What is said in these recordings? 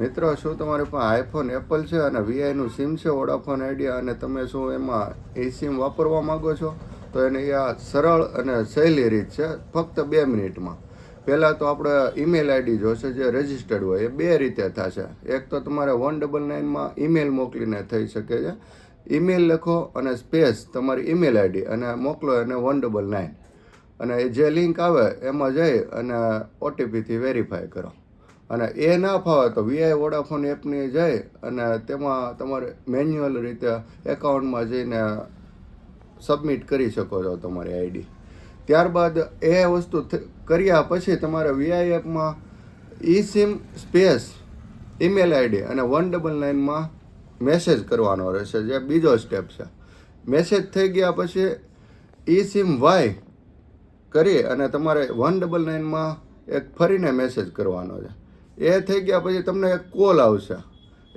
મિત્રો, શું તમારી પાસે આઈફોન એપલ છે અને વીઆઈનું સિમ છે વોડાફોન આઈડિયા અને તમે શું એમાં એ સિમ વાપરવા માંગો છો? તો એની આ સરળ અને સહેલી રીત છે, ફક્ત બે મિનિટમાં. પહેલાં તો આપણે ઈમેલ આઈડી જોશે, જે રજિસ્ટર્ડ હોય, એ બે રીતે થશે. એક તો તમારે વન ડબલ નાઇનમાં ઈમેલ મોકલીને થઈ શકે છે. ઈમેલ લખો અને સ્પેસ તમારી ઈમેલ આઈડી અને મોકલો એને વન ડબલ નાઇન અને જે લિંક આવે, એમાં જઈ અને ઓટીપીથી વેરીફાઈ કરો. અને એ ના ફાવે તો વીઆઈ વોડાફોન એપની જઈ અને તેમાં તમારે મેન્યુઅલ રીતે એકાઉન્ટમાં જઈને સબમિટ કરી શકો છો તમારી આઈડી. ત્યારબાદ એ વસ્તુ કર્યા પછી તમારે વીઆઈ એપમાં e SIM space email ID અને વન ડબલ નાઇનમાં મેસેજ કરવાનો રહેશે, જે બીજો સ્ટેપ છે. મેસેજ થઈ ગયા પછી ઈ સિમ વાય કરી અને તમારે વન ડબલ નાઇનમાં એક ફરીને મેસેજ કરવાનો છે. એ થઈ ગયા પછી તમને એક કોલ આવશે.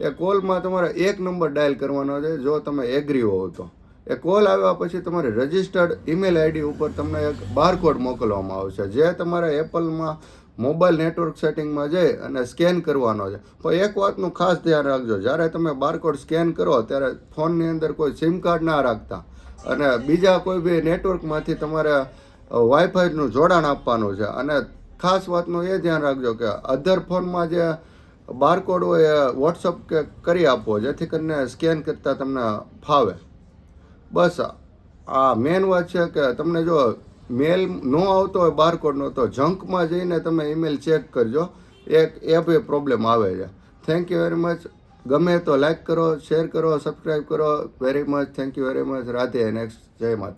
એ કોલમાં તમારે એક નંબર ડાયલ કરવાનો છે, જો તમે એગ્રી હોવ તો. એ કોલ આવ્યા પછી તમારી રજિસ્ટર્ડ ઈમેલ આઈડી ઉપર તમને એક બારકોડ મોકલવામાં આવશે. જે તમારા એપલમાં મોબાઈલ નેટવર્ક સેટિંગમાં જઈ અને સ્કેન કરવાનો છે. પણ એક વાતનું ખાસ ધ્યાન રાખજો. જ્યારે તમે બારકોડ સ્કેન કરો, ત્યારે ફોનની અંદર કોઈ સિમ કાર્ડ ના રાખતા. અને બીજા કોઈ બી નેટવર્કમાંથી તમારે વાઈફાઈનું જોડાણ આપવાનું છે. અને ખાસ વાતનું એ ધ્યાન રાખજો કે અધર ફોનમાં જે બારકોડ હોય એ વોટ્સઅપ કે કરી આપવો, જેથી કરીને સ્કેન કરતાં તમને ફાવે. બસ, આ મેન વાત છે કે તમને જો મેલ ન આવતો હોય બારકોડનો તો જંકમાં જઈને તમે ઈમેલ ચેક કરજો. એક, એ બી પ્રોબ્લેમ આવે છે. થેન્ક યુ વેરી મચ ગમે તો લાઈક કરો શેર કરો સબસ્ક્રાઈબ કરો. Very much thank you very much Radhe next જય માતા.